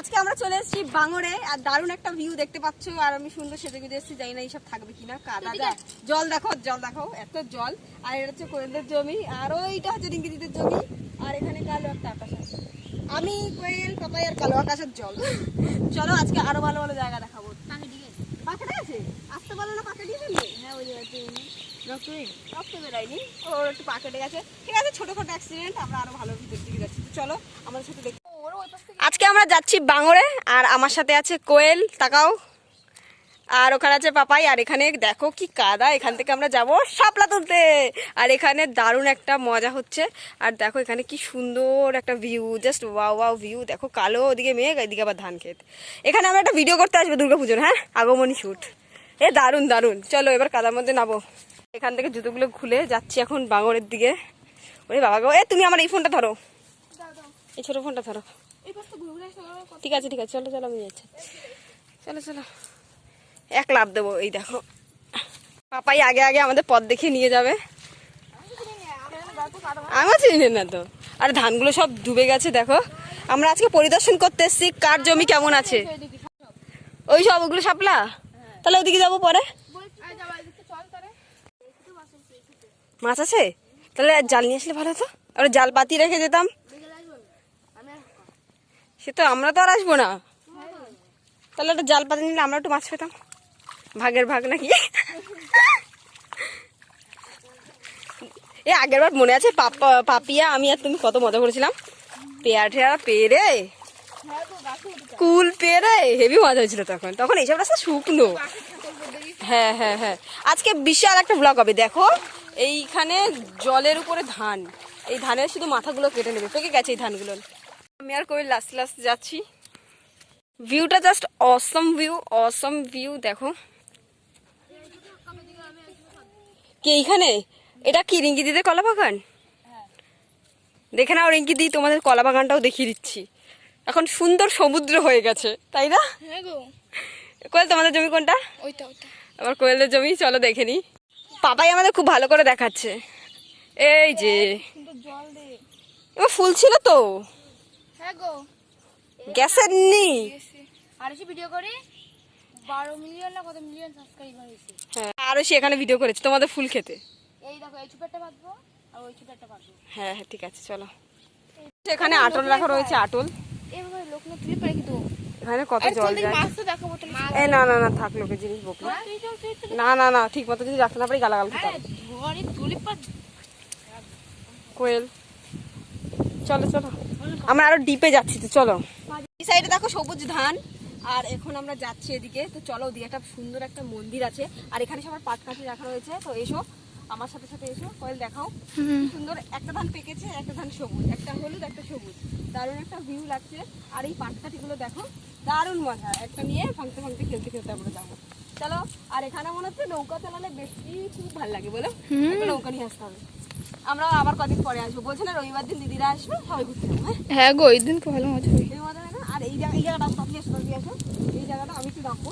আজকে আমরা চলে এসেছি বাঙরে আর দারুণ একটা ভিউ দেখতে পাচ্ছ আর আমি সুন্দর সেজে গুজে এসেছি জানি না এইসব থাকবে কিনা। কাদা যা। জল দেখো জল দেখো এত জল। আর এটা হচ্ছে কোয়েলদের জমি আর ওইটা হচ্ছে রিঙ্গিদিদের জমি আর এখানে কালো একটা আকাশ আছে। আমি কোয়েল পাপাই আর কালো আকাশের জল। চলো আজকে আরও ভালো ভালো জায়গা দেখাবো। পাখাটা আছে? আসতে না ফেলবে হ্যাঁ ওই রক্ত? বেরোয়নি। ওর একটু গেছে। ঠিক আছে ছোটখাটো অ্যাক্সিডেন্ট আমরা আরও ভালো ভিতর দিকে যাচ্ছি। তো চলো আমাদের সাথে দেখতে আজকে আমরা যাচ্ছি বাঙরে, আর আমার সাথে আছে কোয়েল, তাকাও। আর ওখানে আছে পাপাই, আর এখানে দেখো কি কাদা, এখান থেকে আমরা যাব শাপলা তুলতে। আর এখানে দারুণ একটা মজা হচ্ছে। আর দেখো এখানে কি সুন্দর একটা view just wow wow view দেখো কালো ওদিকে মেঘ, এদিকে আবার ধান ক্ষেত। এখানে আমরা একটা ভিডিও করতে আসব দুর্গাপুজোর হ্যাঁ? আগমনী শ্যুট এ দারুণ দারুণ। চলো এবার কাদার মধ্যে নাবো এখান থেকে জুতোগুলো খুলে যাচ্ছি এখন বাঙরের দিকে। ওরে বাবা গো এ তুমি আমার এই ফোনটা ধরো। এই ছোটো ফোনটা ধরো। ঠিক আছে ঠিক আছে, চলো চলো, আমি যাচ্ছি। চলো চলো। এক লাভ দেবো, এই দেখো। পাপাই আগে আগে আমাদের পথ দেখিয়ে নিয়ে যাবে। আমার চিনি না তো আর ধানগুলো সব ডুবে গেছে, দেখো। আমরা আজকে পরিদর্শন করতে এসেছি, কার জমি কেমন আছে? ওই সব, ওগুলো সাপলা তাহলে ওদিকে যাব পরে? মাছ আছে? তাহলে জাল নিয়ে আসলে ভালো হতো। আর জাল পাতি রেখে যেতাম। সে তো আমরা তো আর আসব না। তাহলে একটা জাল পাতা নিলে আমরা একটু মাছ পেতাম ভাগের ভাগ নাকি? এ, আগের বার মনে আছে পাপা, পাপিয়া, আমি আর তুমি কত মজা করেছিলাম। পেয়ারা টেয়ারা পেরে। কুল পেরে। হেভি মজা হয়েছিল তখন। তখন এইসব রাস্তা শুকনো। হ্যাঁ হ্যাঁ হ্যাঁ। আজকে বিশাল একটা ব্লগ হবে। দেখো, এইখানে জলের উপরে ধান। এই ধানের শুধু মাথাগুলো কেটে নেবে। পেকে গেছে এই ধানগুলো। আমি আর কই লাস্ট লাস্ট যাচ্ছি। ভিউটা just awesome view awesome view দেখো। কে এইখানে? এটা কি রিঙ্কি দিদের কলা বাগান? দেখে নাও রিঙ্কি দি তোমাদের কলা বাগানটাও দেখিয়ে দিচ্ছি। এখন সুন্দর সমুদ্র হয়ে গেছে তাই না? হ্যাঁ গো। কোয়েল তোমাদের জমি কোনটা? ওইটা ওইটা। আবার কোয়েলের জমি চলো দেখে নি। পাপাই আমাদের খুব ভালো করে দেখাচ্ছে। এই যে। জল দে। এবার ফুল ছিল তো। হ্যাঁ গো। গ্যাসের নি। আর এসে ভিডিও করি বারো মিলিয়ন না কত মিলিয়ন সাবস্ক্রাইবার হয়েছে। হ্যাঁ আরও সে এখানে ভিডিও করেছে তোমাদের ফুল খেতে। এই দেখো এই ছুপারটা বাঁধবো আর ওই ছুপারটা বাঁধবো। হ্যাঁ হ্যাঁ ঠিক আছে চলো। এখানে আটল রাখা রয়েছে আটল। লোক না তুলে পারে কিন্তু। এখানে কত জল চল যায়। মাছ তো দেখাবো তো না না না থাক লোকের জিনিস বকলো। চল না না না ঠিক মতো যদি রাখতে না পারি গালাগাল খেতে কোয়েল। চলো চলো। আমরা আরও ডিপে যাচ্ছি তো চলো। এই সাইডে দেখো সবুজ ধান আর এখন আমরা যাচ্ছি এদিকে। তো চলো ওদিকে একটা সুন্দর একটা মন্দির আছে। আর এখানে সবার পাটকাঠি রাখা রয়েছে। তো এসো আমার সাথে সাথে এসো কয়েল দেখাও। সুন্দর একটা ধান পেকেছে একটা ধান সবুজ। একটা হলুদ একটা সবুজ। দারুণ একটা ভিউ লাগছে। আর এই পাটকাঠিগুলো দেখো দারুণ মজা। একটা নিয়ে ভাঙতে ভাঙতে খেলতে খেলতে আমরা যাব। চলো আর এখানে মনে হচ্ছে নৌকা চালালে বেশি খুব ভালো লাগে বলো? নৌকা নিয়ে আসতে হবে। আমরা আবার কদিন পরে আসব। বলছে না রবিবার দিন দিদিরা আসবে সবাই ঘুরতে যাব হ্যাঁ? হ্যাঁ গো এই দিন ভালো মজা হবে? আর এই জায়গা এই জায়গাটা আসো পাপি আসো এই জায়গাটা আমি একটু রাখব!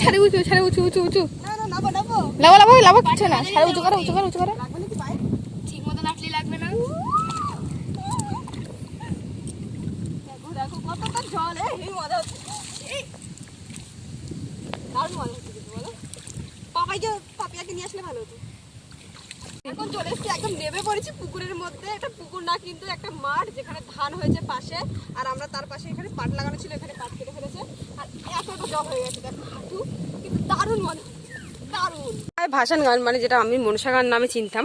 ছাড়ে উঁচু ছাড়ে উঁচু উঁচু উঁচু। লাভা লাভা লাভা কিছু না। ছাড়ে উঁচু করো উঁচু করে উঁচু করো লাগবে নাকি পায়ে ঠিক মতো নাচলে লাগবে না দেখো দেখো কতটা জল এ এই মজা হচ্ছে এই! দারুণ মজা হচ্ছে কিন্তু বলো পাপাইকে পাপিয়াকে নিয়ে আসলে ভালো হতো এখন চলে এসেছি, একদম নেমে পড়েছি পুকুরের মধ্যে। এটা পুকুর না, কিন্তু একটা মাঠ যেখানে ধান হয়েছে পাশে। আর আমরা তার পাশে এখানে পাট লাগানো ছিল, এখানে পাট কেটে ফেলেছে। আর এতটা জল হয়ে গেছে, দেখো, হাঁটু, কিন্তু দারুণ মনে দারুণ। ভাসান গান মানে যেটা আমি মনসা গান নামে চিনতাম।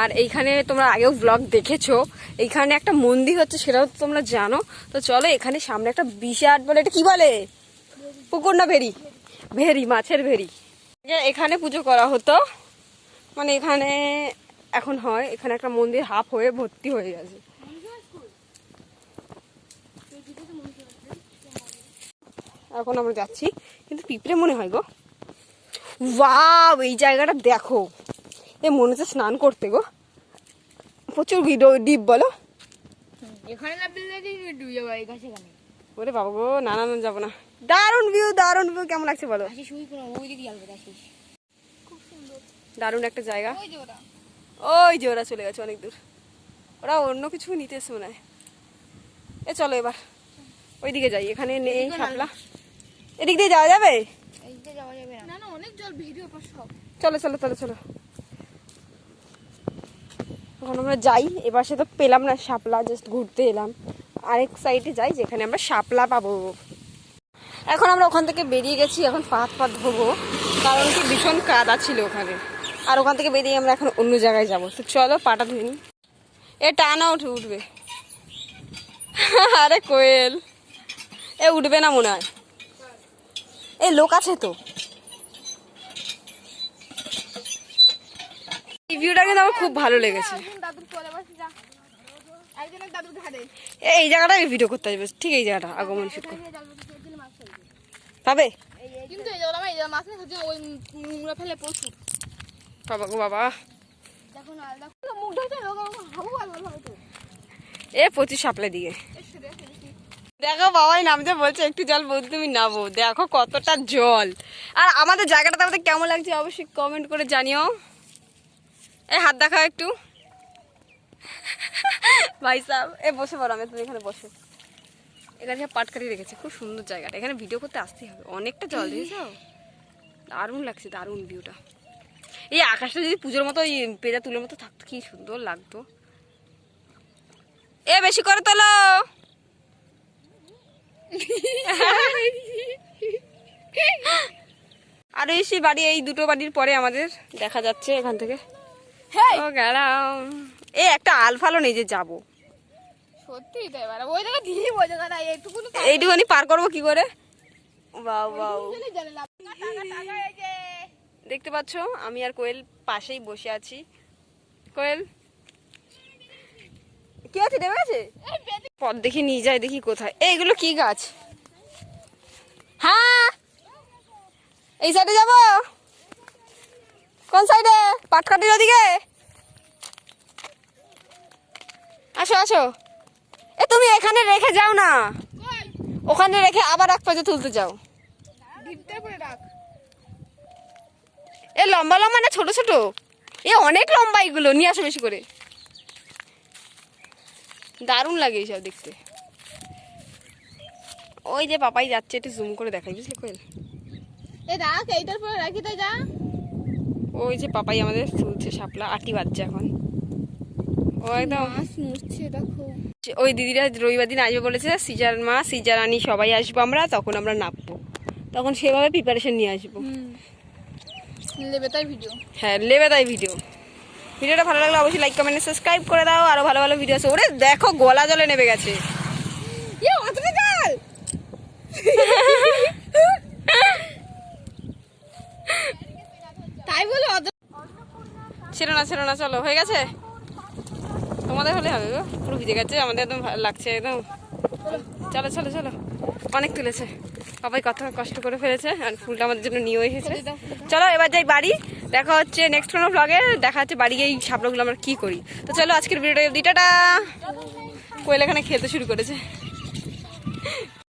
আর এইখানে তোমরা আগেও ব্লগ দেখেছ, এইখানে একটা মন্দির হচ্ছে, সেটাও তোমরা জানো। তো চলো, এখানে সামনে একটা বিশাল বলে এটা কি বলে? পুকুর না ভেরি? ভেরি, মাছের ভেরি। এখানে পুজো করা হতো। মানে এখানে এখন হয় এখানে একটা মন্দির হাফ হয়ে ভর্তি হয়ে গেছে। এখন আমরা যাচ্ছি কিন্তু পিঁপড়ে মনে হয় গো। ওয়াও এই জায়গাটা দেখো। এ মনে হচ্ছে স্নান করতে গো। প্রচুর ডিপ বলো। এখানে ওরে বাবা গো না না যাব না। দারুণ ভিউ দারুণ ভিউ কেমন লাগছে বলো? দারুণ একটা জায়গা। ওই যে ওরা ওই চলে গেছে অনেক দূর। ওরা অন্য কিছু নিতে এসে মনে হয়। এ চলো এবার। ওইদিকে যাই এখানে নেই শাপলা। এদিক দিয়ে যাওয়া যাবে? এইদিকে যাওয়া যাবে না। না না অনেক জল ভিডিও পর সব। চলো চলো চলো চলো। এখন আমরা যাই এবার সে তো পেলাম না শাপলা জাস্ট ঘুরতে এলাম। আরেক সাইডে যাই যেখানে আমরা শাপলা পাবো। এখন আমরা ওখান থেকে বেরিয়ে গেছি এখন পাত পাত ধোবো কারণ কি ভীষণ কাদা ছিল ওখানে। আর ওখান থেকে বেরিয়ে আমরা এখন অন্য জায়গায় যাব। তো চলো পাটা ধুয়ে নিই এ টানা উঠে উঠবে। আরে কোয়েল। এ উঠবে না মনে হয়। এ লোক আছে তো। ভিউটা কিন্তু আমার খুব ভালো লেগেছে। এই জায়গাটা ভিডিও করতে আসবে। ঠিক এই জায়গাটা, আগমন শুট কর। পাবে? কিন্তু এই জায়গাটা এই জায়গা মাছ ওই ফেলে প্রচুর। বাবা গো এ প্রচুর দিয়ে। দেখে। বাবাই নামতে বলছে একটু জল বলতে তুমি নামো। দেখো কতটা জল। আর আমাদের জায়গাটা আমাদের কেমন লাগছে অবশ্যই কমেন্ট করে জানিও। এই হাত দেখাও একটু। ভাই সাহেব এ বসে পড়ো আমি তুমি এখানে বসে। এখানে সব পাটকারি রেখেছে খুব সুন্দর জায়গাটা। এখানে ভিডিও করতে আসতেই হবে। অনেকটা জল দিয়েছ দারুণ লাগছে দারুণ ভিউটা এই আকাশটা যদি পুজোর মতো ওই পেজা তুলের মতো থাকতো কি সুন্দর লাগতো। এ বেশি করে তোলো। আর এসে বাড়ি এই দুটো বাড়ির পরে আমাদের দেখা যাচ্ছে এখান থেকে। ও গেলাম। এ একটা আলফালো নেই যে যাব। সত্যি তো এবার। ওই জায়গা দিয়ে ওই জায়গাটা এইটুকু এইটুখানি পার করব কি করে? বাউ বাউ দেখতে পাচ্ছ? আমি আর কোয়েল পাশেই বসে আছি। কোয়েল? কি আছে? নেমে আছে? পথ দেখি নিয়ে যায়, দেখি কোথায়। এইগুলো কি গাছ? হ্যাঁ? এই সাইডে যাব? কোন সাইডে পাটকাটির ওদিকে? আসো আসো। এ, তুমি এখানে রেখে যাও না। ওখানে রেখে আবার এক পাশে তুলতে যাও। পড়ে রাখ। এ লম্বা লম্বা না ছোট ছোট? এ অনেক লম্বা এগুলো নিয়ে আসো বেশি করে। দারুণ লাগে এইসব দেখতে। ওই যে পাপাই যাচ্ছে একটু জুম করে দেখাই বুঝলি কোয়েল? এই রাখ এইটার পরে রাখি তাই যা। ওই যে পাপাই আমাদের তুলছে শাপলা আটি বাজছে এখন। ও একদম। দেখো। ওই দিদিরা রবিবার দিন আসবে বলেছে সিজার মা সিজার আনি সবাই আসব আমরা তখন আমরা নামবো তখন সেভাবে প্রিপারেশন নিয়ে আসব। তাই ভিডিও হ্যাঁ লেবে তাই ভিডিও ভিডিওটা ভালো লাগলে অবশ্যই লাইক কমেন্ট সাবস্ক্রাইব করে দাও। আরও ভালো ভালো ভিডিও আছে ওরে দেখো গলা জলে নেমে গেছে। তাই বলে ছিল না ছিল না চলো হয়ে গেছে? তোমাদের হলে হবে গো। পুরো ভিজে গেছে আমাদের একদম লাগছে একদম। চলো চলো চলো। অনেক তুলেছে। সবাই কত কষ্ট করে ফেলেছে আর ফুলটা আমাদের জন্য নিয়েও এসেছে। চলো এবার যাই বাড়ি। দেখা হচ্ছে নেক্সট কোনো ব্লগে দেখা হচ্ছে বাড়ি গিয়ে এই সাপড়াগুলো আমরা কী করি। তো চলো আজকের ভিডিওটা দিটাটা কোয়েল এখানে খেতে শুরু করেছে।